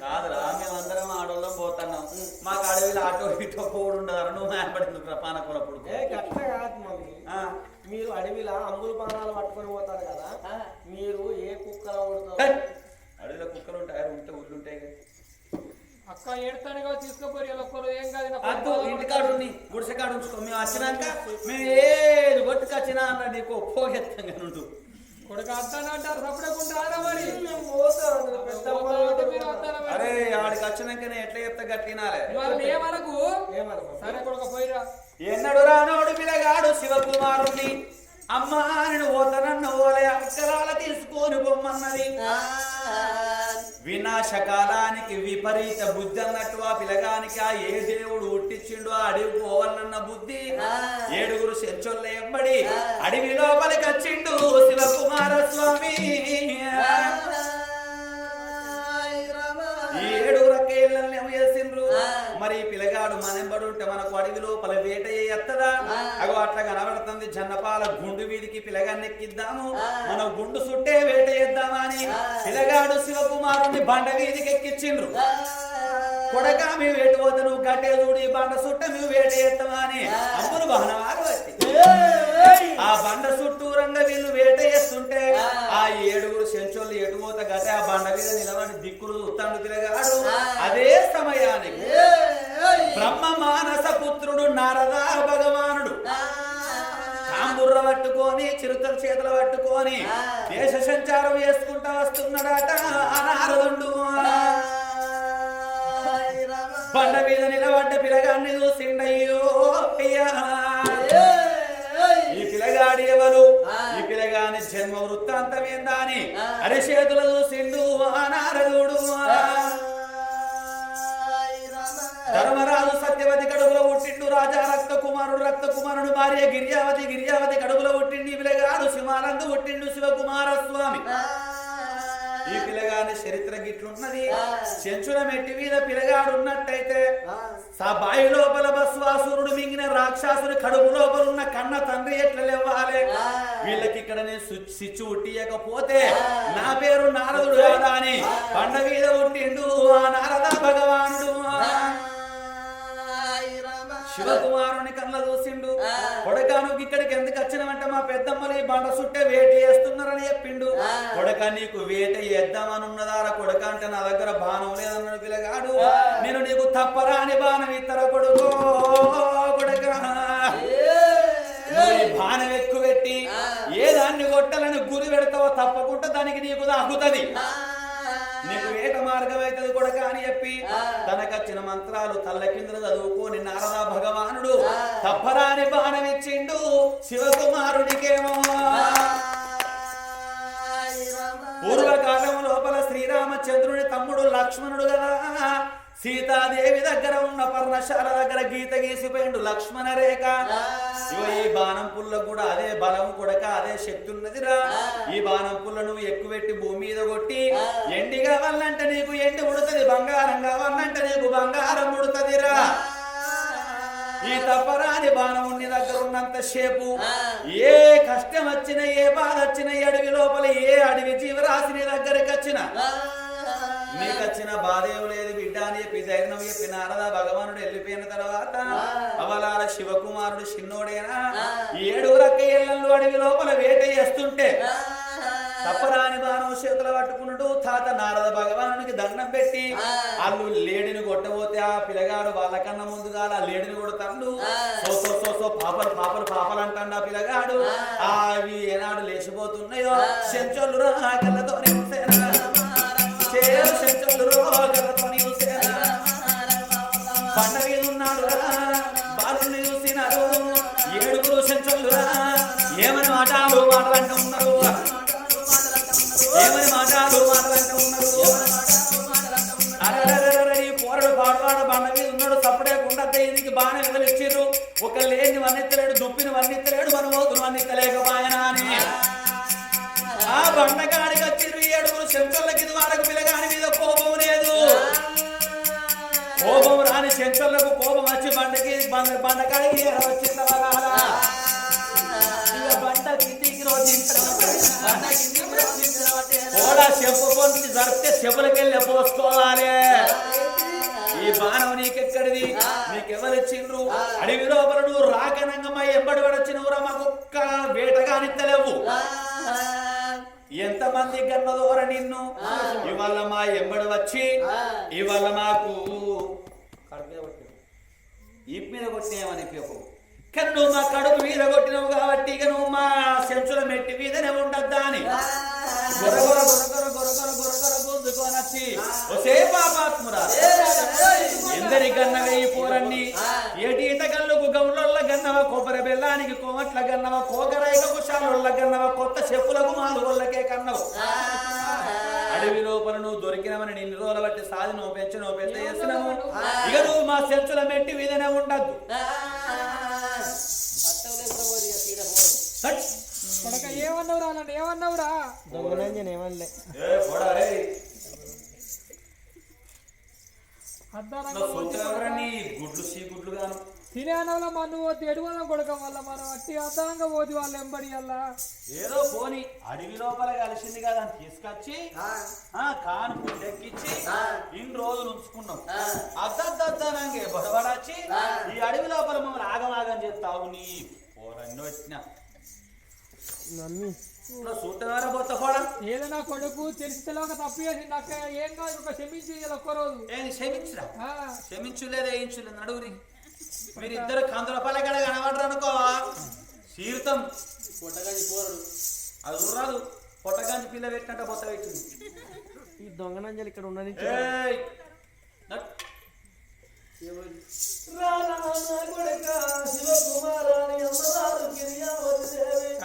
కాదురా మేమందరం ఆడోళ్ళం పోతున్నాం. మాకు అడవిలో ఆటో ఇటో పోడు ఉండదు నువ్వు మేపడింది పానకూర పుడుకు మీరు అడవిలో అంగుల పానాలు పట్టుకొని పోతారు కదా మీరు ఏ కుక్కల! కొడతారు? అడవిలో కుక్కలు ఉంటాయి? ఉంటే ఊళ్ళు ఉంటాయి కదా. అక్క ఏడుతానుగా తీసుకుపోయి ఒక్కరు ఏం కాదు అద్దు కొడుకు ఇంటికాడు ఉన్ని గుడిసెకాడు ఉంచుకో మేము వచ్చినాక మేము ఏది కొట్టుకొచ్చినా అన్న నీకు పోగెత్తంగా నుండు కొడుకు మరి? అరే ఆడికి వచ్చినాకనే ఎట్లా చెప్తా గట్టినాలే ఏమనకు? సరే కొడుకు పోయిరా. ఎన్నడు రానోడు పిలగాడు శివకుమారుని అమ్మా నేను పోతానన్న ఓలే అక్షరాల తీసుకొని పొమ్మన్నది వినాశకాలానికి విపరీత బుద్ధి అన్నట్టు ఆ పిలగానికి ఆ ఏ దేవుడు ఉట్టించిండు ఆ అడవి పోవాలన్న బుద్ధి. ఏడుగురు చెంచొల్ల ఎంబడి అడవి లోపలికి వచ్చిండు శివకుమార స్వామి చేసిండ్రు మరి ఈ పిల్లగాడు మనెంబడు ఉంటే మనకు అడవి లోపల వేట ఎత్తదా అగో అట్లా కనబడుతుంది జన్నపాల గుండు వీధికి పిల్లగాన్ని ఎక్కిద్దాము మనం గుండు సుట్టే వేట చేద్దామా అని పిల్లగాడు శివకుమారుని బండ వీధికి ఎక్కించిండ్రు కొడక మేము వేటు పోతే నువ్వు గట్టే చూడి బండ సుట్ట మేము వేట చేస్తామా అని. అప్పుడు బహనవారు ఆ బండ చుట్టూరంగా వీళ్ళు వేట చేస్తుంటే ఆ. ఏడుగురు చెంచోళ్ళు ఎటుపోత గతే ఆ బండ మీద నిలబడి దిక్కులు చూస్తాడు తిరగాడు అదే సమయానికి బ్రహ్మ మానస పుత్రుడు నారదా భగవానుడు. తాంబుర్ర పట్టుకొని చిరుతల చేతులు పట్టుకొని దేశ సంచారం చేసుకుంటా వస్తున్నాడట ఆ నారదుండు. బండ మీద నిలబడ్డ పిలగాన్ని చూసిండయ్యో అయ్యా. ఈ పిలగాడి ఎవరు ఈ పిలగాని జన్మ వృత్తాంతం ఏందా అని అరిచేతులు చూసిండు ఆ నారదుడు ధర్మరాజు సత్యవతి కడుపులో పుట్టిండు రాజా రక్త కుమారుడు రక్త కుమారుడు భార్య గిరిజావతి గిరిజావతి కడుపులో పుట్టిండు ఈ పిలగాడు శివానందు పుట్టిండు శివకుమార స్వామి ఈ పిల్లగాని చరిత్ర గిట్లున్నది. చెంచుల మెట్టి మీద పిల్లగాడు ఉన్నట్టయితే సా బాయి లోపల బస్వాసురుడు మింగిన రాక్షసుని కడుపు లోపల ఉన్న కన్న తండ్రి ఎట్లా లేవాలి? వీళ్ళకి ఇక్కడ నేను సిచ్చు ఉట్టియకపోతే నా పేరు నారదుడు కాదా అని పండ మీద పుట్టిండు ఆ నారద భగవానుడు. శివకుమారుని కళ్ళ చూసిండు కొడక నువ్వు ఇక్కడికి ఎందుకు వచ్చినవంటే మా పెద్దమ్మలు ఈ బండ సుట్టే వేట చేస్తున్నారని చెప్పిండు. కొడక నీకు వేట చేద్దామని ఉన్నదారా కొడక అంటే నా దగ్గర బాణం లేదన్నాడు పిల్లగాడు. నేను నీకు తప్పరాని బాణం ఇత్తర కొడుకో బాణం ఎక్కువ పెట్టి ఏ దాన్ని కొట్టాలని గురి పెడతావో తప్పకుండా దానికి నీకు దాగుతుంది. నీకు వేట మార్గం అవుతుంది కొడక అని చెప్పి తనకచ్చిన మంత్రాలు తల్ల కింద చదువుకొని నారద భగవానుడు తప్పరాని బాణం ఇచ్చిండు. శివకుమారుడికేమో పూర్వకాలం లోపల శ్రీరామచంద్రుని తమ్ముడు లక్ష్మణుడు కదా. సీతాదేవి దగ్గర ఉన్న పర్ణశాల దగ్గర గీత గీసిపోయిండు లక్ష్మణ రేఖ ఇగో ఈ బాణం పుల్ల కూడా అదే బలం కొడక అదే శక్తి ఉన్నదిరా. ఈ బాణం పుల్ల నువ్వు ఎక్కువెట్టి భూమి మీద కొట్టి ఎండి కావాలంటే నీకు ఎండి ఉడుతుంది బంగారం కావాలంటే నీకు బంగారం ఉడుతుందిరా ఈ తప్పరాని బాణం నీ దగ్గర ఉన్నంత సేపు ఏ కష్టం వచ్చినా ఏ బాధ వచ్చినా అడవి లోపల ఏ అడవి జీవరాశి నీ దగ్గరికి వచ్చినా నీకు వచ్చిన బాధ ఏం లేదు బిడ్డ అని చెప్పి ధైర్యం చెప్పి నారద భగవానుడు వెళ్ళిపోయిన తర్వాత అవలాల శివకుమారుడు చిన్నోడేనా? అక్క ఇళ్ళల్లో అడవి లోపల వేట చేస్తుంటే తప్పరాని బాణం చేతులు పట్టుకున్నట్టు తాత నారద భగవానునికి దండం పెట్టి వాళ్ళు లేడిని కొట్టబోతే ఆ పిల్లగాడు వాళ్ళకన్నా ముందుగా ఆ లేడిని కొడతాడు. సో సో సో సో పాపలు పాపలు పాపలు అంటాడు ఆ పిల్లగాడు. అవి ఏనాడు లేచిపోతున్నాయో? చెంచోళ్ళు రా మాటలు మాటలంటూ ఉన్నారు. ఏమని మాటలు మాటలంటూ ఉన్నారు? అరే పోరడు పాడువాడు బండ మీద ఉన్నాడు. తప్పుడే గుండద్ద ఇంటికి బాగానే వివరిచ్చిర్రు ఒక లేని వన్నెత్తలేడు దుప్పిని వన్నెత్తలేడు మన ఓతులు వన్నెత్తలేకపోయినా అని ఆ బండగాడికి వచ్చిర్రు ఏడుగురు శంకర్లకి ఇది వరకు పిల్లగాని మీద కోపం లేదు. కోపం రాని శంకర్లకు కోపం వచ్చి బండకి బండకాడికి వచ్చి కూడా చెప్పు కొంచెం జరిపితే చెప్పులకెళ్ళి పోసుకోవాలి ఈ బాణం నీకెక్కడిది? నీకెవరిచ్చిండ్రు అడవి లోపల నువ్వు రాకనంగమ్మ ఎంబడి పడొచ్చినవురా మాకొక్క వేటగానిత్తలేవు ఎంతమంది గన్నదోర నిన్ను? ఇవాళ మా ఎంబడి వచ్చి ఇవాళ మాకు కడుపు మీద కొట్టిండు. ఈ మీద కానీ నువ్వు మా కడుపు మీద కొట్టినావు కాబట్టి ఇక నువ్వు మా సెంచుల మెట్టి మీదనే ఉండద్దా అని. గొరగొర గొరగొర గొరగొర గొరగొర ఒసే పాపాత్మురా ఈ ఏటి ఏటీత గల్లుకు గౌళ్ళ గన్నవ కొబ్బరి బెల్లానికి కోమట్ల గన్నవ కోగరాయిక కుషాలుళ్ళ గన్నవ కొత్త చెప్పులకు మాలుగొల్లకే కన్నవు అడవి లోపల నువ్వు దొరికినవని నిన్ను రోజుల బట్టి సాధి నువ్వు పెంచి నువ్వు పెద్ద చేసినావు ఇక నువ్వు మా సెంచుల మెట్టి మీదనే ఉండద్దు కొడక ఏమన్నావురా అలాంటి ఏమన్నావురా? దొంగనంజన్ ఏమనలే. ఏ పోడా రే. అద్దానంగా నా సూచనవరా నీ గుడ్లు సీ గుడ్లు గాను. తినే అన్నంలో మన పోతే ఎడువలం కొడక వల్ల మనం అట్టి అద్దానంగా పోతే వాళ్ళు ఎంబడి అలా ఏదో పోని అడవి లోపల కలిసింది కదా అని తీసుకొచ్చి ఆ. కాను పుట్టెక్కిచ్చి ఇన్ని రోజులు ఉంచుకున్నాం అద్దద్దద్దనంగే బొడబడచ్చి ఈ అడవి లోపల మమ్మల్ని ఆగమాగం చేస్తావు నీ పోరన్ని వచ్చిన మమ్మీ సూటగారా పోతా పోడా ఏదైనా కొడుకు తెలిసి తెలియక తప్పు చేసి నాకు ఏం కాదు ఒక క్షమించి ఒక్కరోజు. క్షమించురా? క్షమించులేదు వేయించులేదు నడుగురి మీరిద్దరు కందుల పల్లెగడ కనబడరు అనుకో. సీరుతం పొట్టగాని పోరడు. అది చూడరాదు పొట్టగాంచి పిల్ల పెట్టినట్ట పొత్త పెట్టింది. ఈ దొంగనంజలు ఇక్కడ ఉండని ఏయ్! నట్.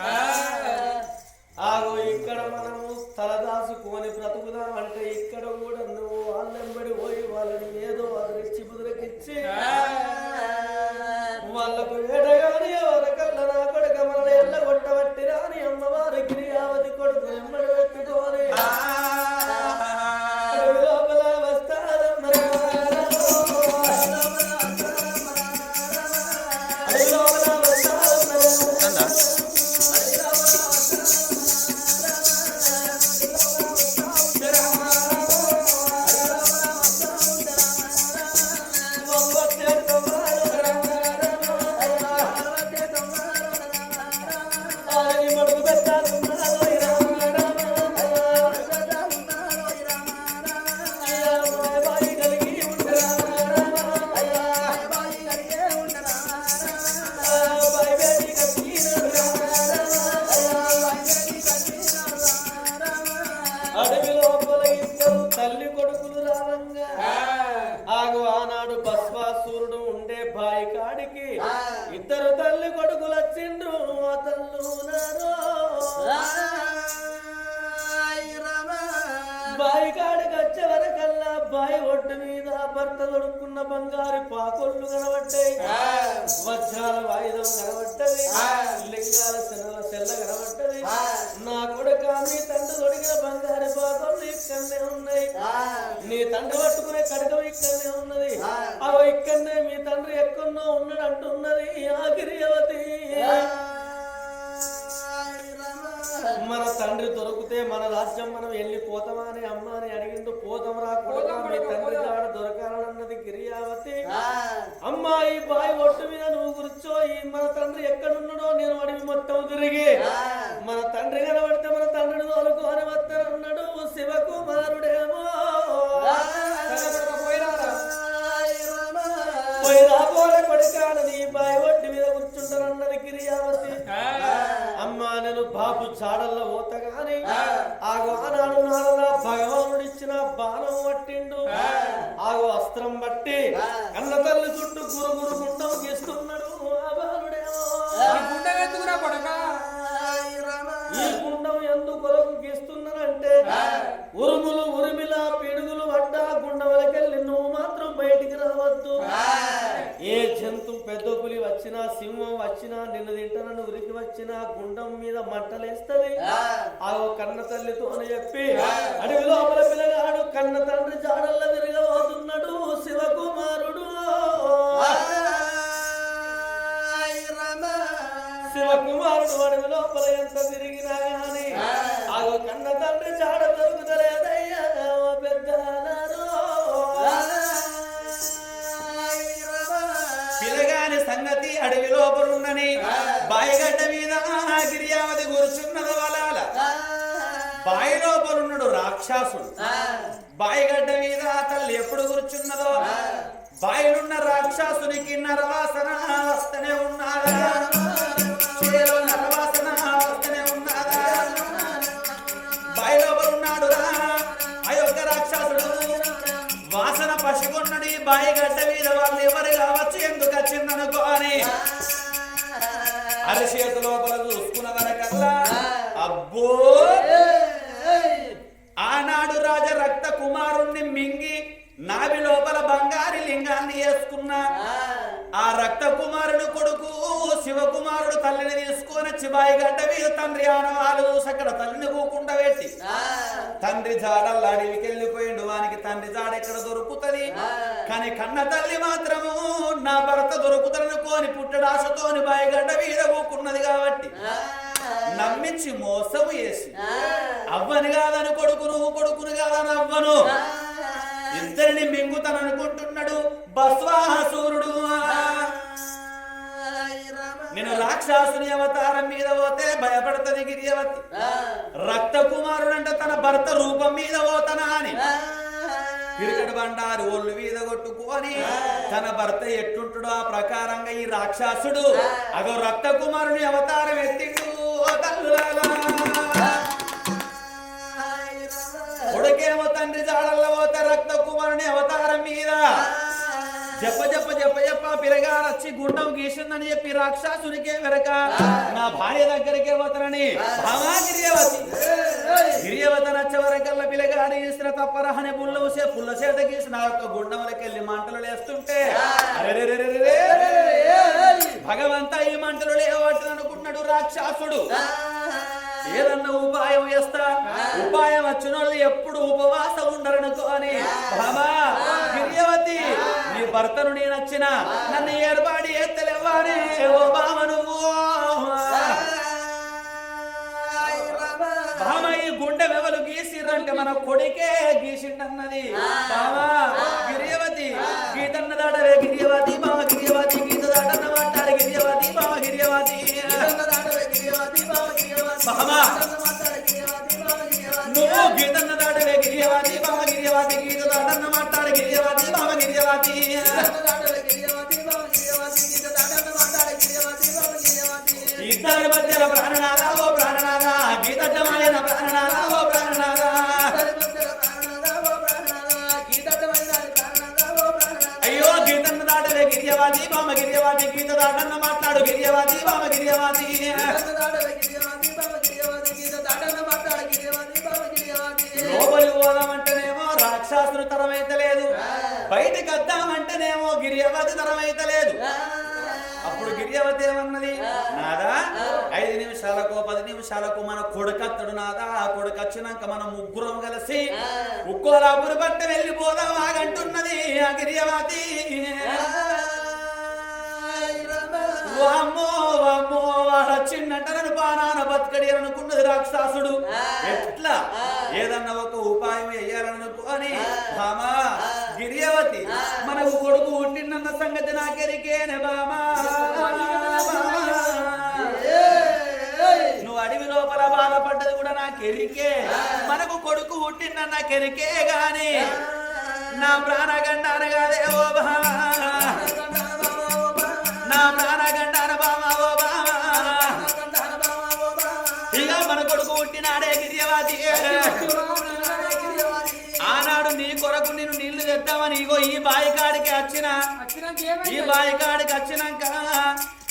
ఆగో ఏదో అదరిచ్చి బుదరకిచ్చి భర్త దొడుకున్న బంగారు పాకొళ్ళు కనబడ్డాయి. వజ్రాల వాయిదం కనబడ్డది. లింగాల శనల సెల్ల కనబడ్డది. నా కొడుక మీ తండ్రి దొడిగిన బంగారు పాకొళ్ళు ఇక్కడనే ఉన్నాయి. నీ తండ్రి పట్టుకునే కడకం ఇక్కడనే ఉన్నది. అవి ఇక్కడనే మీ తండ్రి ఎక్కడో ఉన్నాడు అంటున్నది ఆగిరియవతి మన తండ్రి దొరికితే మన రాజ్యం మనం వెళ్ళిపోతామా అని అమ్మ అని అడిగిండు. పోతాం రాకుండా మీ తండ్రి కాడ దొరకాలన్నది గిరియావతి. అమ్మా ఈ బాయి ఒట్టు మీద నువ్వు కూర్చో ఈ మన తండ్రి ఎక్కడున్నాడో నేను అడిగి మొత్తం తిరిగి. మన తండ్రి కనబడితే మన తండ్రిని తోలుకొని వస్తానన్నాడు శివకుమారుడేమో. పోయినా పోల కొడుకాడని బాయి ఒడ్డు మీద కూర్చుంటానన్నది గిరియావతి. బాబు చాడల్లో పోత గాని ఆగు ఆనాడు నాడలా భగవానుడు ఇచ్చిన బాణం పట్టిండు. ఆగు అస్త్రం బట్టి కన్న తల్లి చుట్టూ గురు గురు గుండం గీస్తున్నాడు ఆ. బాలుడేమో ఈ గుండె కొరకు గీస్తున్నానంటే ఉరుములు ఉరిమిల పిడుగులు పడ్డ గుండములకెళ్ళి నువ్వు మాత్రం బయటికి రావద్దు. ఏ జంతు పెద్ద పులి వచ్చినా సింహం వచ్చినా నిన్ను తింటానని ఉరికి వచ్చిన గుండం మీద మంటలేస్తది. ఆ. కన్న తల్లితో చెప్పి అడవి లోపల పిల్లగాడు కన్న తండ్రి జాడల్ల తిరగబోతున్నాడు. శివకుమారుడు. శివకుమారుడు అడవి లోపల ఎంత తిరిగినా జాడ దొరుకుతలేదయ్యా పెద్ద పిలగాని సంగతి అడవి లోపలున్నని బాయిగడ్డ మీద గిరియావతి కూర్చున్నది వలాల. బాయి లోపలున్నాడు రాక్షసుడు. బాయిగడ్డ మీద తల్లి ఎప్పుడు కూర్చున్నదో? బాయిలున్న రాక్షసునికి నరవాసన వస్తూనే ఉన్నాదా పసిగొన్నడు ఈ బాయి గడ్డ మీద వాళ్ళు ఎవరు కావచ్చు ఎందుకు వచ్చిందనుకో అని అరచేతి లోపల చూసుకున్న వరకల్లా అబ్బో! ఆనాడు రాజ రక్త కుమారుణ్ణి మింగి నాభి లోపల బంగారి లింగాన్ని వేసుకున్న ఆ రక్త కుమారుడు కొడుకు శివకుమారుడు తల్లిని తీసుకొని చిబాయి గడ్డ మీద తండ్రి ఆనవాలు చూసి అక్కడ తల్లిని కూకుండా పెట్టి తండ్రి జాడల్ల అడవికి వెళ్ళిపోయిండు వానికి తండ్రి జాడ ఎక్కడ దొరుకుతది? కానీ కన్న తల్లి మాత్రము నా భర్త దొరుకుతాడనుకోని పుట్టడాశతోని బాయిగడ్డ మీద కూకున్నది కాబట్టి నమ్మించి మోసము చేసి అవ్వని కాదని కొడుకు నువ్వు కొడుకును కాదని అవ్వను. ఇద్దరిని మింగుతాననుకుంటున్నాడు బస్వాహసూరుడు నేను రాక్షసుని అవతారం మీద పోతే భయపడుతుంది గిరియవతి రక్త కుమారుడు అంటే తన భర్త రూపం మీద పోతనా అని. పిరికట బండారు ఒళ్ళు మీద కొట్టుకొని తన భర్త ఎట్టుంటాడో ఆ ప్రకారంగా ఈ రాక్షసుడు అదో రక్త కుమారుని అవతారం ఎత్తిండు. తల్లులారా. కొడుకేమో తండ్రి జాడల్లో పోతే రక్త కుమారుని అవతారం మీద. చెప్ప చెప్ప చెప్ప చెప్ప పిల్లగా వచ్చి గుండం గీసిందని చెప్పి రాక్షసునికే వెరక నా భార్య దగ్గరికే పోతానని భామా గిరియవతి గిరియవత నచ్చ వరకల్లా పిల్లగాడి గీసిన తప్పరహనే పుల్ల పుల్ల చేత గీసిన యొక్క గుండంలోకెళ్ళి మంటలు లేస్తుంటే. భగవంతా ఈ మంటలు లేవట్టు అనుకుంటున్నాడు రాక్షసుడు. ఏదన్నా ఉపాయం చేస్తా? ఉపాయం వచ్చిన వాళ్ళు ఎప్పుడు ఉపవాసం ఉండరనుకో అని. బాబా గిరియవతి నీ భర్తను నేను వచ్చిన నన్ను ఏర్పాటు ఎత్తలేవానే ఓ గీసిర్రంటే మన కొడుకే గీసిండన్నది. బామా గిరియవతి గీతన్న దాటవే గిరియవతి బామ గిరియవతి గీత దాటన్న మాట్లాడే గిరియవతి బామ గిరియవతి బామా నువ్వు గీతన్న దాటవే గిరియవాది బామ గిరియవాది గీత దాటన్న మాట్లాడే గిరియవాది బామ గిరియవాది ఇద్దరి మధ్యన ప్రాణనాథ ఓ ప్రాణనాథ గీతమాలిన ప్రాణనాథ. గిరియవాది బామ గిరియవాది గీత దాటన్న మాట్లాడు. గిరియవాది బామ గిరియవాది లోపలికి పోదామంటేనేమో రాక్షసుని తరమైతే లేదు. బయటకు వద్దామంటేనేమో గిరియవతి తరమైతే లేదు. అప్పుడు గిరియవతి ఏమన్నది? నాదా? ఐదు నిమిషాలకు పది నిమిషాలకు మన కొడుకత్తడు నాదా? ఆ కొడుకు వచ్చినాక మనం ముగ్గురం కలిసి ఉక్కోలాపురి బట్ట వెళ్ళిపోదాం ఆగంటున్నది ఆ గిరియవతి వామ్మో వామ్మో వాడు చిన్నటనను పానాన బతకడి అనుకున్నది రాక్షసుడు. ఎట్లా? ఏదన్నా ఒక ఉపాయం వేయాలనుకోని బామా గిరియవతి మనకు కొడుకు పుట్టినన్న సంగతి నాకెరికేనే బామా నువ్వు అడవి లోపల బాధపడ్డది కూడా నాకెరికే. మనకు కొడుకు పుట్టిన నాకెరికే గాని నా ప్రాణగండాన కాదే ఓ బామా నా ప్రాణగండాన బామా ఓ బామా ఇక మన కొడుకు పుట్టినాడే గిరియవాది ఆనాడు నీ కొరకు నేను నీళ్ళు తెద్దామని ఇగో ఈ బాయి కాడికి వచ్చిన. ఈ బాయికాడికి బాయి కాడికి వచ్చినాక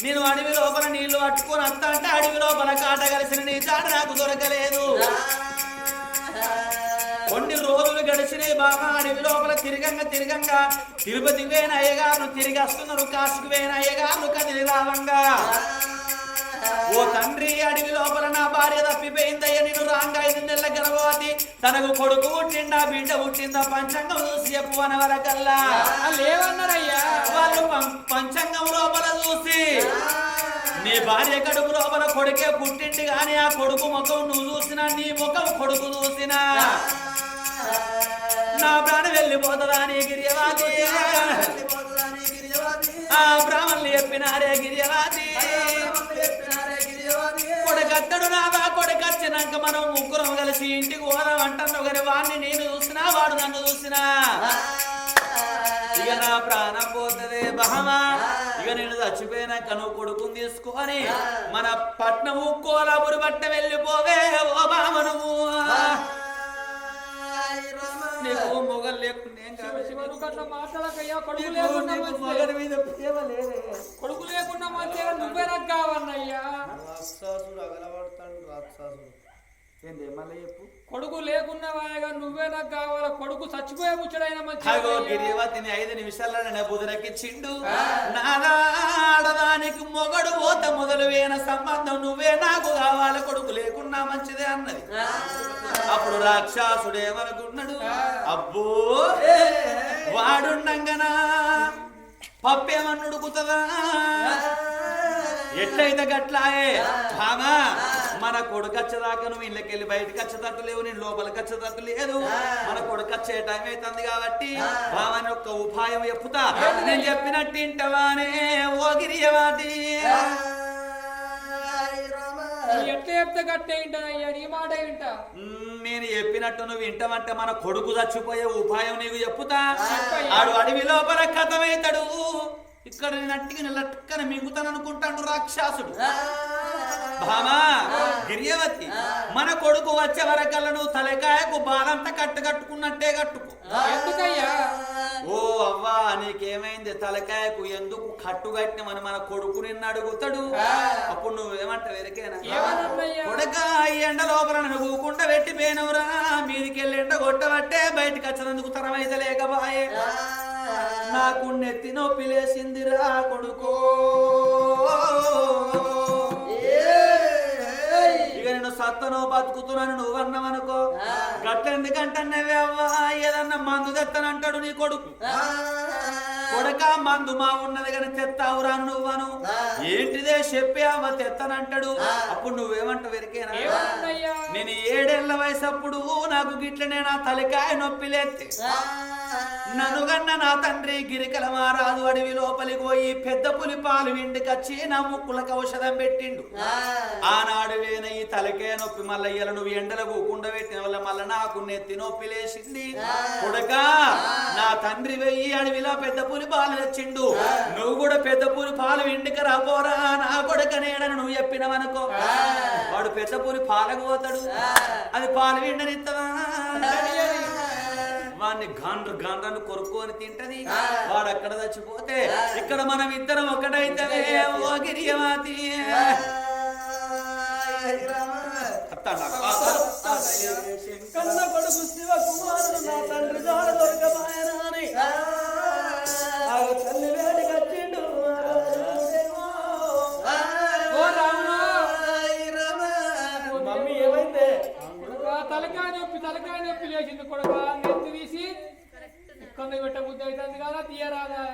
నేను అడవి లోపల నీళ్ళు పట్టుకొని వస్తా అంటే అడవి లోపల కాట కలిసిన నీ చాట నాకు దొరకలేదు. కొన్ని రోజులు గడిచినాయి బాబా అడవి లోపల తిరగంగా తిరగంగా. తిరుపతికి పోయిన అయ్యగారు తిరిగి వస్తున్నారు కాశీకి పోయిన అయ్యగారు కదిలి రావంగా. ఓ తండ్రి అడవి లోపల నా భార్య తప్పిపోయిందయ్య నేను రాంగా ఐదు నెలల గర్భవతి. తనకు కొడుకు పుట్టిందా బిడ్డ పుట్టిందా పంచాంగం చూసి చెప్పు అన వరకల్లా వాళ్ళు పంచాంగం లోపల చూసి నీ భార్య కడుపు లోపల కొడుకే పుట్టింది గాని ఆ కొడుకు ముఖం నువ్వు చూసినా నీ ముఖం కొడుకు చూసినా. నా ప్రాణం వెళ్ళిపోతుందా నీ గిరియవాది ఆ బ్రాహ్మణులు చెప్పినారే గిరియవాది కొడుకత్తడు నాదా కొడుకచ్చినాక మనం ముగ్గురం కలిసి ఇంటికి పోదాం అంటున్నావు కానీ వాడిని నేను చూసినా వాడు నన్ను చూసినా. ఇక నా ప్రాణం పోతుంది బహమా. ఇక నేను చచ్చిపోయినాక నువ్వు కొడుకుని తీసుకొని మన పట్నము కోలాపురి పట్ట వెళ్ళిపోవే ఓ బామ నువ్వు. నీకు మొగలు లేకుండా ఏం కావాలి? నువ్వు అట్లా మాట్లాడకయ్యా కొడుకు నీకు- లేకుండా నీకు మంచిదే. మొగలి మీద ప్రేమ లేదే. కొడుకు లేకుండా మంచిగా నువ్వే నాకు కావన్నయ్యా రాక్షసుడు అగలబడతాడు రాక్షసుడు ఏంది మళ్ళీ చెప్పు. కొడుకు లేకున్నా వాయగా నువ్వే నాకు కావాలా? కొడుకు చచ్చిపోయే ముచ్చడైన మంచిగా గిరివతిని ఐదు నిమిషాల్లో నేను బుదరకిచ్చిండు నాదా ఆడదానికి మొగడు పోత మొదలు వేన సంబంధం నువ్వే నాకు కావాలి. కొడుకు లేకున్నా మంచిదే అన్నది. అప్పుడు రాక్షసుడు ఏమనుకున్నాడు అబ్బో! వాడుండంగనా? పప్పేమన్నా ఉడుకుతుందా ఎట్లయితే గట్లాయే? భామా? మన కొడుకు వచ్చేదాకా నువ్వు ఇళ్ళకెళ్ళి బయటకు వచ్చేటట్టు లేవు నేను లోపలికి వచ్చేటట్టు లేదు. మన కొడుకు వచ్చే టైం అవుతుంది కాబట్టి భామని ఒక్క ఉపాయం చెప్పుతా నేను చెప్పినట్టు ఇంటవానే ఓ గిరియవాది ఎట్లా చెప్తే గట్టే వింటానయ్యా నీ మాట వింటా. మ్, నేను చెప్పినట్టు నువ్వు వింటావంటే మన కొడుకు చచ్చిపోయే ఉపాయం నీకు చెప్పుతా. ఆడు అడవి లోపల కథమవుతాడు ఇక్కడ నేను అట్టికి లట్టుకన మింగుతాను అనుకుంటాడు రాక్షసుడు భామా గిరియవతి మన కొడుకు వచ్చే వరకల్లా నువ్వు తలకాయకు బాలంతా కట్టు కట్టుకున్నట్టే కట్టుకో. ఎందుకయ్యా? ఓ అవ్వా నీకేమైంది? తలకాయకు ఎందుకు కట్టు కట్టినమని మన కొడుకు నిన్ను అడుగుతాడు? అప్పుడు నువ్వేమంటావు ఎరికేనా? కొడక ఈ ఎండ లోపల నన్ను పోయినవురా మీదికెళ్ళి ఎండ కొట్టబట్టే బయటకు వచ్చినందుకు తరమైతే లేకబాయే నాకు నెత్తి నొప్పి లేసిందిరా కొడుకో. నేను సత్తనో బతుకుతున్నాను నువ్వన్నావనుకో గట్లెందుకంటే అవ్వా? ఏదన్నా మందు తెత్తనంటాడు నీ కొడుకు. కొడక మందు మా ఉన్నది కానీ తెత్తావురా నువ్వను. ఏంటిదే చెప్పే అవ్వ తెత్తనంటాడు? అప్పుడు నువ్వేమంటావు ఏమన్నయ్యా నేను ఏడేళ్ళ వయసు అప్పుడు నాకు గిట్లనే నా తలకాయ నొప్పి లేత్తే. నన్ను గన్న నా తండ్రి గిరికల మారాదు అడవి లోపలికి పోయి పెద్ద పులి పాలు విండికచ్చి నా ముక్కులకు ఔషధం పెట్టిండు. ఆనాడు వేన ఈ తలకాయ నొప్పి మళ్ళీ ఇయ్యాల నువ్వు ఎండల కూకుండా పెట్టిన వల్ల మళ్ళీ నాకు నెత్తి నొప్పి లేచింది. కొడక నా తండ్రి వెయ్యి అడవిలో పెద్ద పులి పాలు తెచ్చిండు. నువ్వు కూడా పెద్ద పులి పాలు విండిక రాపోరా నా కొడక నేడని నువ్వు చెప్పినవనుకో. వాడు పెద్ద పులి పాలకు పోతాడు. అది పాలు విండనిత్తవా వాడిని గాండ్రు గాండ్రను కొరుక్కొని తింటది. వాడు అక్కడ చచ్చిపోతే ఇక్కడ మనం ఇద్దరం ఒకటైతే ఓ గిరియమాతి కన్న కొడుకు శివ కుమారుడు నా తండ్రి జాడ లేచింది కొడుక నెత్తి తీసి ఇక్కడ పెట్ట బుద్ధి అవుతుంది కదా తీయరాదా?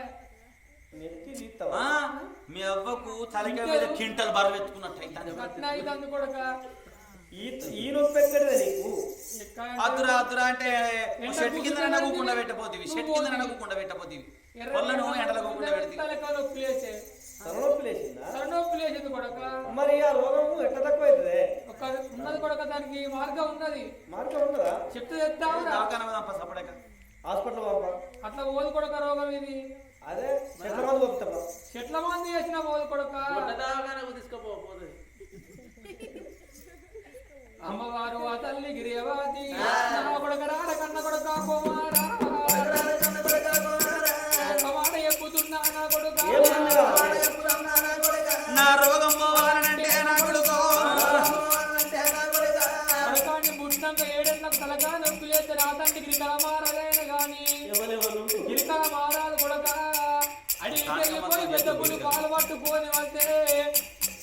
మీ అవ్వకు తలకాయ మీద కింటల్ బరువు ఎత్తుకున్నట్టు అవుతుంది కొడుక. ఈ నొప్పి ఎక్కడిదే నీకు? అద్దురా అద్దురా అంటే షెట్ కింద నవ్వకుండా పెట్టపోతీవి షెట్ కింద నవ్వకుండా పెట్టపోతీవి కొల్లను ఎండల కూకుండా పెడితే తలకాయ నొప్పి లేచే తలనొప్పి లేచిందా కొడుక. మరి ఆ రోగము ఎట్లా తక్కువ అవుతుంది ఒక ఉన్నది కొడుక దానికి మార్గం ఉన్నది. మార్గం ఉండదా చెప్తే పోదాం సపడక. హాస్పిటల్ అట్లా ఓది కొడుక రోగం ఇది. అదే చెట్ల మందు పంపుతామా చెట్ల మంది చేసిన ఓది కొడుక అమ్మవారు ఆ తల్లి గిరియవాది. కొడుక రాడ కన్న కొడుక కుమారా చెప్పుతున్నా నా కొడుక. నా రోగం పోవాలనంటే నా కొడుకో. పెద్ద పులి పాలు పట్టుకొని వస్తే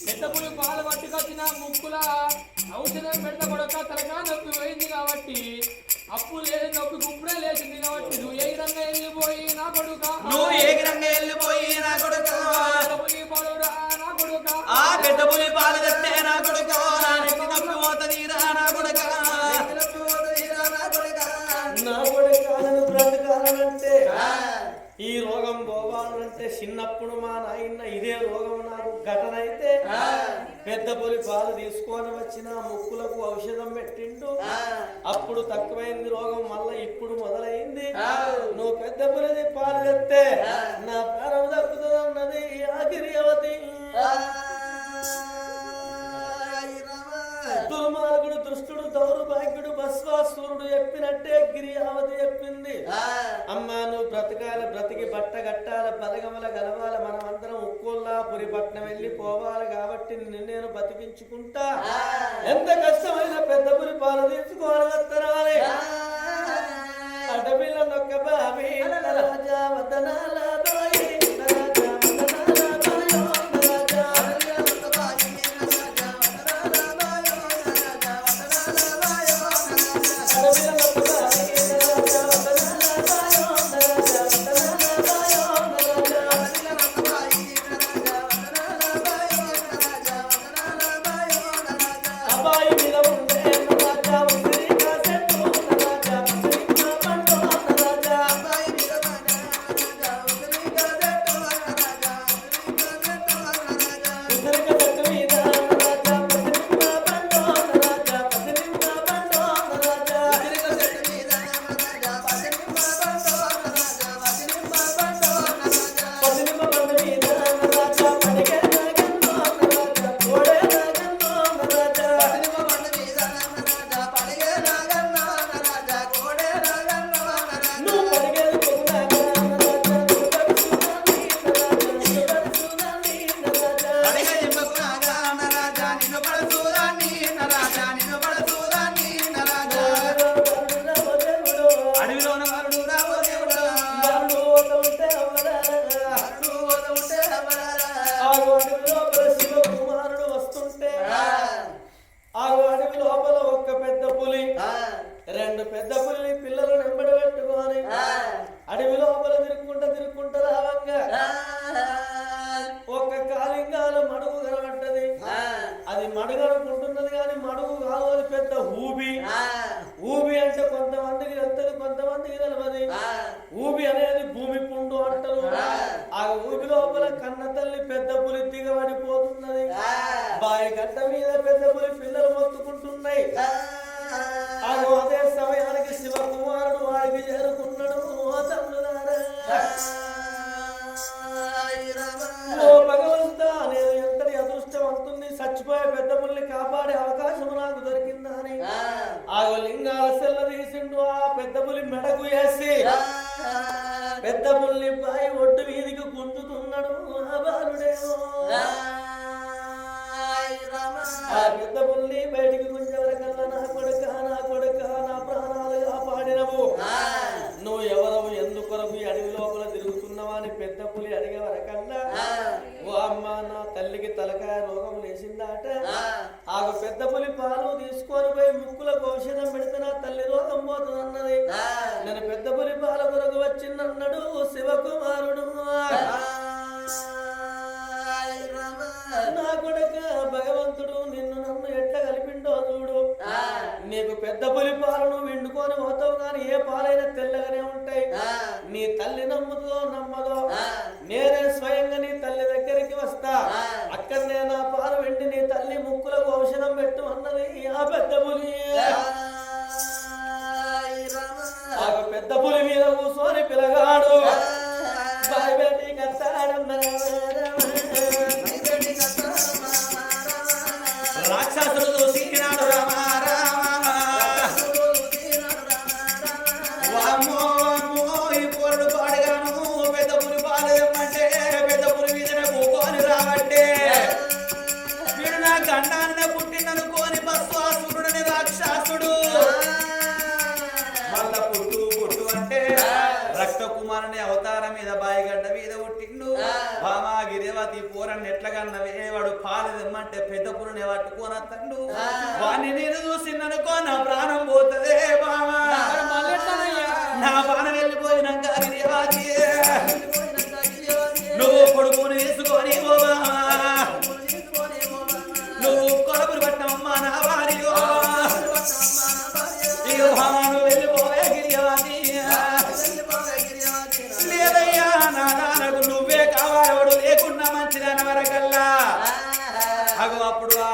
పెద్ద పులి పాలు నా ముక్కుల పెద్ద పులి పాలు తీసుకొని వచ్చిన ముక్కులకు ఔషధం పెట్టిండు. అప్పుడు తక్కువైంది రోగం మళ్ళా ఇప్పుడు మొదలైంది. నువ్వు పెద్ద పులిది పాలు తెస్తే నా ప్రాణం దక్కుతుంది అన్నది ఆగిరి అవతి దుర్మార్గుడు దుష్టుడు దౌర్భాగ్యుడు భస్వాసురుడు చెప్పినట్టే గిరియావతి చెప్పింది. అమ్మా నువ్వు బ్రతకాల బ్రతికి బట్ట కట్టాల బలగమల గలవాల మనమందరం ఉక్కోల్లా పురిపట్నం వెళ్ళి పోవాలి కాబట్టి నిన్ను నేను బతికించుకుంటా. ఎంత కష్టమైన పెద్ద పురి పాలు తీసుకోవాలి వత్తరాలే. అడవిల నొక్క బావి రాజా వదనాల అది మడుగు అనుకుంటున్నది కానీ మడుగు కాదు అది పెద్ద ఊబి. ఊబి అంటే కొంతమందికి వెళ్తుంది కొంతమందికి తెలియదు ఊబి అనేది భూమి పుండు అంటారు ఆ. ఊబి లోపల కన్న తల్లి పెద్ద పులి దిగబడిపోతున్నది. బాయి గడ్డ మీద పెద్ద పులి పిల్లలు మొత్తుకుంటున్నాయి. అదే సమయానికి శివకుమారుడు వాడికి చేరుకున్నాడు. ఓ చచ్చిపోయే పెద్ద పుల్ని కాపాడే అవకాశం నాకు దొరికిందని ఆగో లింగాల సెల్ల తీసిండు ఆ పెద్ద పులి మెడకు వేసి పెద్ద పుల్ని బాయి ఒడ్డు వీధికి గుంజుతున్నాడు ఆ బాలుడేమో. ఆ. పెద్ద పుల్ని బయటికి గుంజవరకల్లా నా కొడుక నా కొడుక నా ప్రాణాలు కాపాడినవు. నువ్వు ఎవరవు ఎందుకొరకు అడవి లోపల తిరుగుతున్నావా అని పెద్ద పులి తలకాయ రోగం లేచిందాట. ఆగ పెద్ద పులి పాలు తీసుకొని పోయి ముక్కులకు ఔషధం పెడితే నా తల్లి రోగం పోతుందన్నది. నేను పెద్ద పులి పాల కొరకు వచ్చిందన్నాడు శివకుమారుడు. నా కొడుక భగవంతుడు నిన్ను నన్ను ఎట్లా కలిపిండో చూడు. నీకు పెద్ద పులి పాలను విండుకొని పోతావు కానీ ఏ పాలైనా తెల్లగానే ఉంటాయి. నీ తల్లి నమ్ముతుందో నమ్మదో నేనే స్వయంగా నీ తల్లి దగ్గరికి వస్తా. అక్కడనే నా పాలు వెండి నీ తల్లి ముక్కులకు ఔషధం పెట్టు అన్నది ఆ పెద్ద పులి. ఆ. పెద్ద పులి మీద కూర్చొని పిలగాడు. బాయ్ బేటి కత్తాడమ్మ రాక్షసులతో పురుని పట్టుకోన తండు వాణ్ణి నేను చూసిందనుకో నా ప్రాణం పోతదే బావా? నా ప్రాణం వెళ్ళిపోయినాక నువ్వు కొడుకుని తీసుకొని నువ్వు కొడుకుని పట్టమమ్మా నా వారియో ఇక భాను వెళ్ళిపోవే గిరియాతి లేదయ్యా నా నాన్నకు నువ్వే కావాలవాడు లేకున్నా మంచిదన వరకల్లా. అగో అప్పుడు ఆ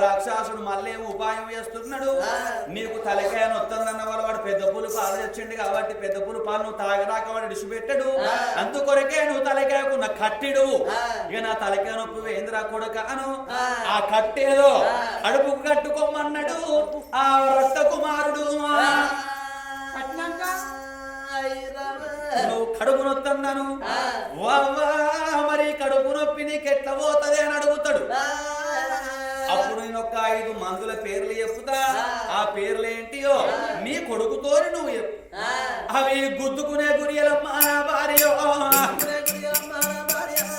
రాక్షసుడు మళ్ళీ ఉపాయం చేస్తున్నాడు. నీకు తలకాయ నొత్తందన్న వల్ల వాడు పెద్ద పూలు పాలు తెచ్చిండు కాబట్టి పెద్ద పూలు పాలు నువ్వు తాగడాక వాడు ఇడిచిపెట్టాడు అందుకొరకే నువ్వు తలకాయకున్న కట్టిడు. ఇక నా తలకాయ నొప్పి వేంద్రా కొడుకాను ఆ. కట్టేదో అడుపుకు కట్టుకోమన్నాడు. ఆ రక్త కుమారుడు కట్టినాక? నువ్వు కడుపు నొత్తన్నాను మరి కడుపు నొప్పి నీకు ఎట్లా పోతుంది అని అడుగుతాడు. అప్పుడు నేను ఒక ఐదు మందుల పేర్లు చెప్పుతా. ఆ. పేర్లు ఏంటియో నీ కొడుకుతోని నువ్వు అవి గుద్దుకునే గురియలమ్మా నా భార్య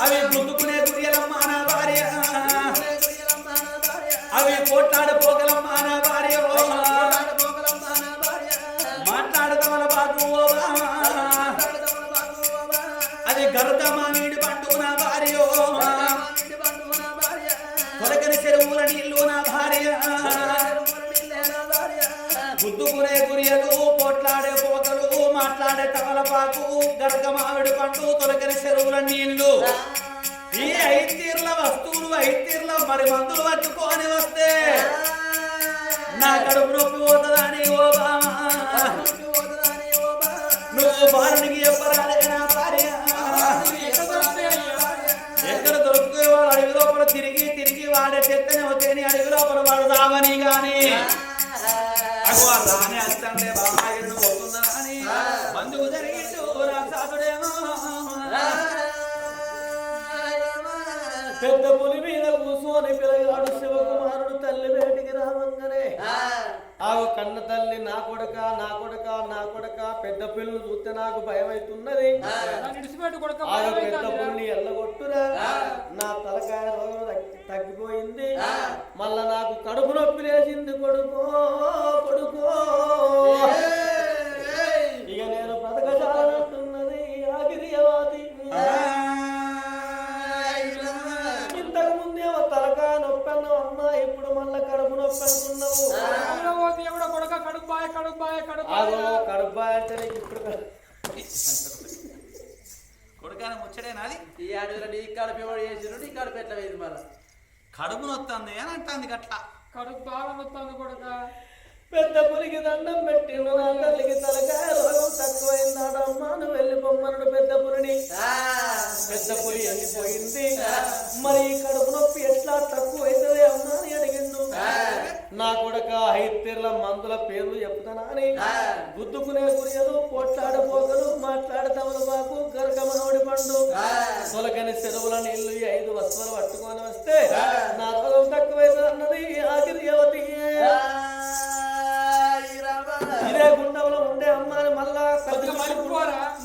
అవి గుద్దుకునే గురియలమ్మా నా భార్య అవి కొట్లాడిపోగలమ్మా నా భార్య మాట్లాడదవల బాబు ఓ బావా. మాట్లాడే తమలపాకు గరకమావిడి పండు తొలకని చెరువుల నీళ్ళు ఈ ఐతీర్ల వస్తువులు ఐతీర్ల మరి మందులు పట్టుకొని వస్తే నా కడుపు నొప్పి పోతుందని ఓ బామా. నువ్వు బారునికి చెప్పరాలే నా భార్య. ఎక్కడ దొరుకుతాయో వాడు అడవి లోపల తిరిగి తిరిగి వాడే చెత్తనే వచ్చేని అడవి లోపల వాడు రావని గాని. అగో రాని అంతండే బామాయిను కూర్చొని పిల్లగాడు శివకుమారుడు తల్లి వేటికి రావంగానే ఆగు కన్న తల్లి నా కొడక నా కొడక నా కొడక పెద్ద పిల్లలు చూస్తే నాకు భయం అవుతున్నది పెద్ద. పుల్ని ఎల్లగొట్టురా. నా తలకాయ రోగం తగ్గి- తగ్గిపోయింది. మళ్ళా నాకు కడుపు నొప్పి లేచింది. కొడుకో కొడుకో. ఊళ్ళో పోతే ఎవడో కొడుక కడుపు బాయ్ కడుపు బాయ్ కడుపు ఆగో బాయ్. కడుపు బాయ్ అంటే నీకు ఇప్పుడు కొడుకాన ముచ్చడేనాది ఈ అడవిలో నీ కడుపు నీ ఎట్లా వేది మళ్ళా? కడుపు నొత్తంది అని అంటుంది గట్ల. కడుపు బాగా నొత్తాంది కొడుక. పెద్ద పులికి దండం పెట్టిండు నా తల్లికి తలకాయ రోగం తక్కువైందాడు అమ్మా నువ్వు వెళ్ళిపోమ్మన్నాడు పెద్ద పులిని. పెద్ద పులి వెళ్ళిపోయింది మరి ఈ కడుపు నొప్పి ఎట్లా తక్కువ అవుతుంది అమ్మా అని అడిగిండు. నా కొడక హైత్యర్ల మందుల పేర్లు చెప్తానా అని గుద్దుకునే గురియలు పోట్లాడ పోగలు మాట్లాడ తమలపాకు గరక మామిడి పండు. తొలకని చెరువుల నీళ్ళు ఐదు వస్తువులు పట్టుకొని వస్తే నా రోగం తక్కువైతుంది అన్నది ఆఖరి యువతి ఇదే గుండంలో ఉండే అమ్మాని మళ్ళా?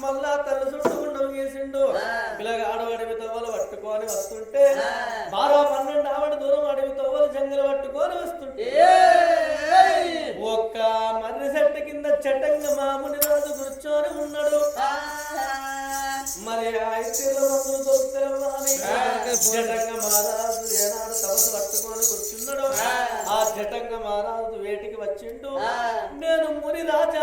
మళ్ళా తన చుట్టూ గుండం గీసిండు పిల్లగా అడవి తవ్వలు పట్టుకొని వస్తుంటే బాగా పన్నెండు ఆవిడ దూరం అడవి తవ్వలు జంగలు పట్టుకొని వస్తుంటే ఒక్క మర్రి చెట్టు కింద చట్టంగా మాముని రాజు కూర్చొని ఉన్నాడు. మరి మందులు మహారాజు ఏనాడు తపస్సు పట్టుకొని కూర్చున్నాడు. ఆ. జటంగా మహారాజు వేటికి వచ్చిండు. నేను ముని రాజా